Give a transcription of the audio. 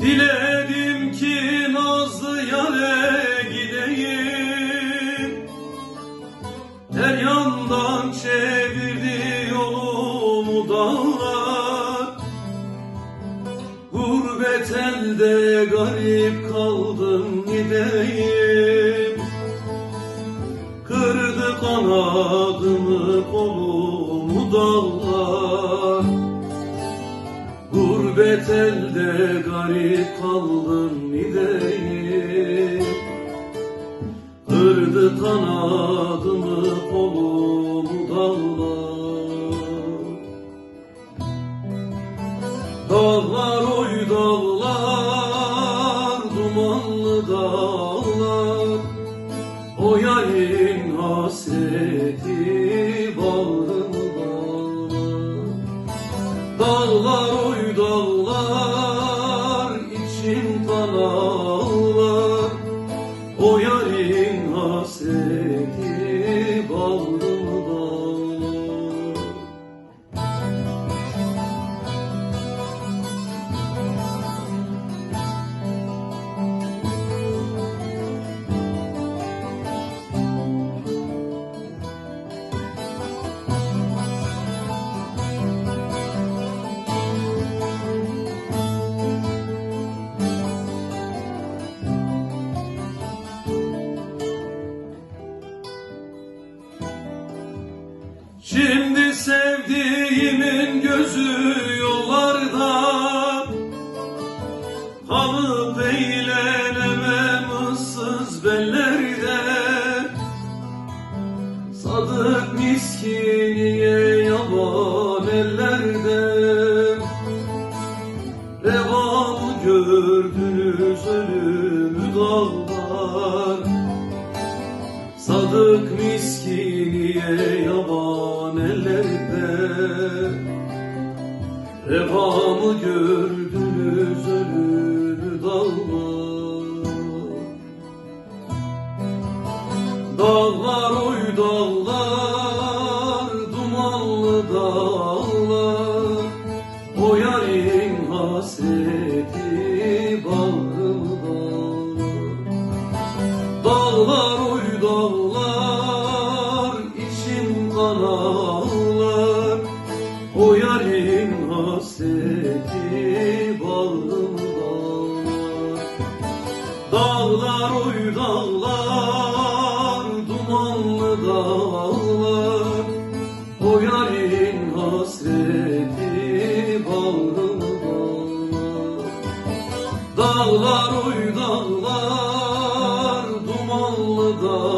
Diledim ki nazlı yare gideyim. Her yandan çevirdi yolumu dağlar. Gurbet elde garip kaldım gideyim. Kırdı kanadımı kolumu dağlar Gurbet elde garip kaldım gideyim Kırdı kanadımı kolumu dağlar Dağlar oy dağlar Dumanlı dağlar. O yayın hasreti bağrımı dağlar Dağlar dağlar içim kan ağlar O yarın hasreti bağrımı Şimdi sevdiğimin gözü yollarda. Kalıp eğlenemem ıssız bellerde. Sadık miskiniye yaban ellerde. Revamı gördünüz ölümü dağlar Sadık miskiniye yaban ellerde? Revamı gördünüz ölümü dağlar. Dağlar oy dağlar dağlar oy dağlar içim kan ağlar O yarın hasreti bağrımı dağlar Dağlar oy dağlar dumanlı dağlar dağlar